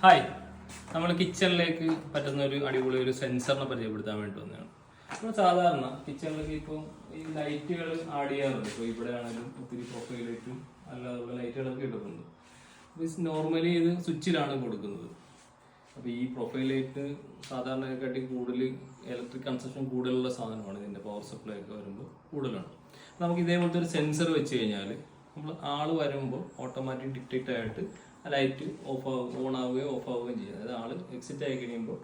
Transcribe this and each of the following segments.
Hi. നമ്മൾ കിച്ചണിലേക്ക് പറ്റുന്ന ഒരു അടിപൊളി ഒരു സെൻസറിനെ പരിചയപ്പെടുത്താൻ വേണ്ടി വന്നതാണ്. നമ്മൾ സാധാരണ കിച്ചണിലേക്ക് ഇപ്പോൾ ഈ ലൈറ്റുകൾ ആഡ് ചെയ്യാറുണ്ട്. ഇപ്പോൾ ഇവിടെ ആണെങ്കിലും ഒത്തിരി പ്രൊഫൈൽ ലൈറ്റും അല്ലാതുള്ള ലൈറ്റുകളൊക്കെ ഇടുന്നുണ്ട് മീൻസ് നോർമലി ഇത് സ്വിച്ചിലാണ് കൊടുക്കുന്നത്. അപ്പോൾ ഈ പ്രൊഫൈൽ ലൈറ്റ് സാധാരണക്കാട്ടി കൂടുതൽ ഇലക്ട്രിക് കൺസപ്ഷൻ കൂടുതലുള്ള സാധനമാണ് ഇതിന്റെ പവർ സപ്ലൈ ഒക്കെ വരുമ്പോൾ കൂടുതലാണ്. നമുക്ക് ഇതേപോലത്തെ ഒരു സെൻസർ വെച്ച് കഴിഞ്ഞാൽ നമ്മൾ ആൾ വരുമ്പോൾ ഓട്ടോമാറ്റിക് ഡിറ്റക്റ്റ് ആയിട്ട് ലൈറ്റ് ഓഫ് ആവും ഓൺ ആവുകയോ ഓഫ് ആവുകയും ചെയ്യും. അതായത് ആൾ എക്സിറ്റ് ആയി കഴിയുമ്പോൾ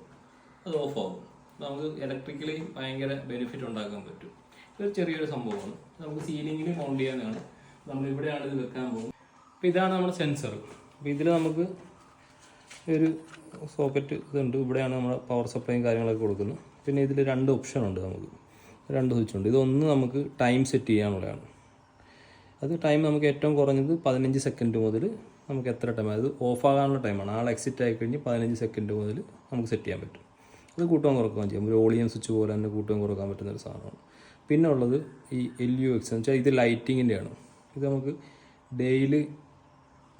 അത് ഓഫ് ആവും. നമുക്ക് ഇലക്ട്രിക്കലി ഭയങ്കര ബെനിഫിറ്റ് ഉണ്ടാക്കാൻ പറ്റും. ഇതൊരു ചെറിയൊരു സംഭവമാണ്. നമുക്ക് സീലിങ്ങിൽ മൗണ്ട് ചെയ്യാനാണ്. നമ്മൾ ഇവിടെയാണ് ഇത് വെക്കാൻ പോകുന്നത്. അപ്പോൾ ഇതാണ് നമ്മുടെ സെൻസർ അപ്പോൾ ഇതിൽ നമുക്ക് ഒരു സോക്കറ്റ് ഇതുണ്ട്. ഇവിടെയാണ് നമ്മുടെ പവർ സപ്ലൈയും കാര്യങ്ങളൊക്കെ കൊടുക്കുന്നത്. പിന്നെ ഇതിൽ രണ്ട് ഓപ്ഷൻ ഉണ്ട് നമുക്ക്. രണ്ട് സ്വിച്ച് ഉണ്ട്. ഇതൊന്ന് നമുക്ക് ടൈം സെറ്റ് ചെയ്യാനുള്ളതാണ്. അത് ടൈം നമുക്ക് ഏറ്റവും കുറഞ്ഞത് പതിനഞ്ച് സെക്കൻഡ് മുതൽ നമുക്ക് എത്ര ടൈം അത് ഓഫ് ആകാനുള്ള ടൈമാണ് ആൾ എക്സിറ്റ് ആയി കഴിഞ്ഞ് പതിനഞ്ച് സെക്കൻഡ് മുതൽ നമുക്ക് സെറ്റ് ചെയ്യാൻ പറ്റും. അത് കൂട്ടുകയും കുറക്കുകയും ചെയ്യാം. ഒരു ഓളിയൻ സ്വിച്ച് പോലെ തന്നെ കൂട്ടുകയും കുറയ്ക്കാൻ പറ്റുന്ന ഒരു സാധനമാണ്. പിന്നെ ഉള്ളത് ഈ എൽ യു എക്സ് എന്ന് വെച്ചാൽ ഇത് ലൈറ്റിങ്ങിന്റെയാണ് ഇത് നമുക്ക് ഡെയിലി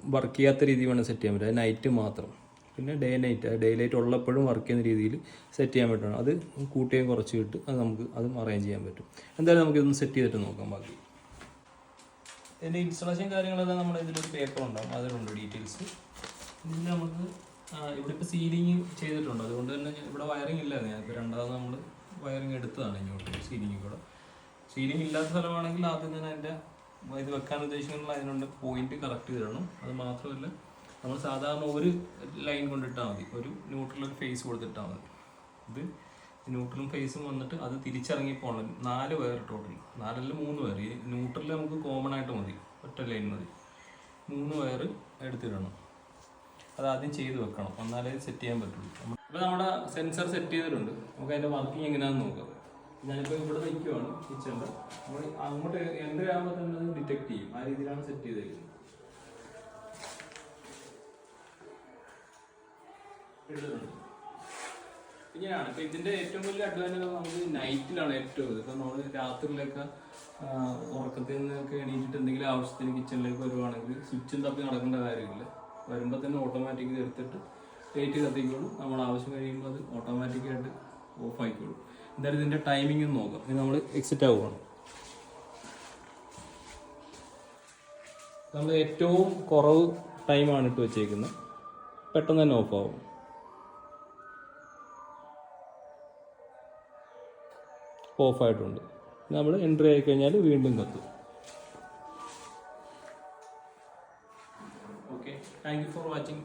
വർക്ക് ചെയ്യാത്ത രീതിയിൽ വേണം സെറ്റ് ചെയ്യാൻ പറ്റും. അത് നൈറ്റ് മാത്രം. പിന്നെ ഡേ നൈറ്റ് ഡേ ലൈറ്റ് ഉള്ളപ്പോഴും വർക്ക് ചെയ്യുന്ന രീതിയിൽ സെറ്റ് ചെയ്യാൻ പറ്റണം അത് കൂട്ടുകയും കുറച്ച് കിട്ടും അത് നമുക്ക് അതും അറേഞ്ച് ചെയ്യാൻ പറ്റും. എന്തായാലും നമുക്കിതൊന്ന് സെറ്റ് ചെയ്തിട്ട് നോക്കാം ബാക്കി. ഇതിന്റെ ഇൻസ്റ്റാളേഷൻ കാര്യങ്ങളെല്ലാം നമ്മുടെ ഇതിലൊരു പേപ്പർ ഉണ്ടാവും. അതിലുണ്ട് ഡീറ്റെയിൽസ് ഇതിൽ നമുക്ക് ഇവിടെ ഇപ്പോൾ സീലിംഗ് ചെയ്തിട്ടുണ്ട്. അതുകൊണ്ട് തന്നെ ഞാൻ- ഇവിടെ വയറിംഗ് ഇല്ലായിരുന്നു ഇപ്പോൾ രണ്ടാമത് നമ്മൾ വയറിംഗ് എടുത്തതാണ് ഇങ്ങോട്ട് സീലിംഗ് കൂടെ. സീലിംഗ് ഇല്ലാത്ത സ്ഥലമാണെങ്കിൽ ആദ്യം തന്നെ അതിന്റെ ഇത് വെക്കാൻ ഉദ്ദേശിക്കുന്ന അതിനുണ്ട് പോയിന്റ് കറക്റ്റ് ചെയ്തിടണം. അത് മാത്രമല്ല നമ്മൾ സാധാരണ ഒരു ലൈൻ കൊണ്ടിട്ടാൽ മതി. ഒരു ന്യൂട്രൽ ഒരു ഫേസ് കൊടുത്തിട്ടാൽ മതി. ഇത് ന്യൂട്രലും ഫേസും വന്നിട്ട് അത് തിരിച്ചിറങ്ങി പോകണം നാല് വയർ ടോട്ടൽ നാലല്ല മൂന്ന് വയർ. ഈ ന്യൂട്രലിൽ നമുക്ക് കോമൺ ആയിട്ട് മതി. ഒറ്റ ലൈൻ മതി. മൂന്ന് വയർ എടുത്തിടണം. അത് ആദ്യം ചെയ്ത് വെക്കണം. എന്നാലേ സെറ്റ് ചെയ്യാൻ പറ്റുള്ളൂ. അപ്പോൾ നമ്മുടെ സെൻസർ സെറ്റ് ചെയ്തിട്ടുണ്ട്. നമുക്ക് അതിന്റെ വർക്കിംഗ് എങ്ങനെയാണെന്ന് നോക്കാം. ഞാനിപ്പോൾ ഇവിടെ നിൽക്കുവാണ് കിച്ചണിൽ നമ്മൾ അങ്ങോട്ട് എന്റർ ആകുമ്പോൾ തന്നെ അത് ഡിറ്റക്ട് ചെയ്യും. ആ രീതിയിലാണ് സെറ്റ് ചെയ്തേക്കുന്നത്. എടുത്തിട്ടുണ്ട്. ഇങ്ങനെയാണ്. ഇപ്പൊ ഇതിന്റെ ഏറ്റവും വലിയ അഡ്വാന്റേജ് നമുക്ക് നൈറ്റിലാണ് ഏറ്റവും ഇത് ഇപ്പൊ നമ്മൾ രാത്രിയിലൊക്കെ ഉറക്കത്തിൽ നിന്നൊക്കെ എണീറ്റിട്ട് എന്തെങ്കിലും ആവശ്യത്തിന് കിച്ചണിലേക്ക് വരുവാണെങ്കിൽ സ്വിച്ചും തപ്പി നടക്കേണ്ട കാര്യമില്ല. വരുമ്പോൾ തന്നെ ഓട്ടോമാറ്റിക് എടുത്തിട്ട് ലൈറ്റ് കത്തിക്കോളും. നമ്മൾ ആവശ്യം കഴിയുമ്പോൾ അത് ഓട്ടോമാറ്റിക്കായിട്ട് ഓഫ് ആയിക്കോളും. എന്തായാലും ഇതിന്റെ ടൈമിംഗ് ഒന്ന് നോക്കാം. ഇത് നമ്മൾ എക്സിറ്റ് ആവുകയാണ് നമ്മൾ ഏറ്റവും കുറവ് ടൈമാണ് ഇട്ട് വെച്ചേക്കുന്നത് പെട്ടെന്ന് തന്നെ ഓഫ് ആവും. ഓഫ് ആയിട്ടുണ്ട്. നമ്മൾ എൻട്രി ആയി കഴിഞ്ഞാൽ വീണ്ടും കത്തും. Okay thank you for watching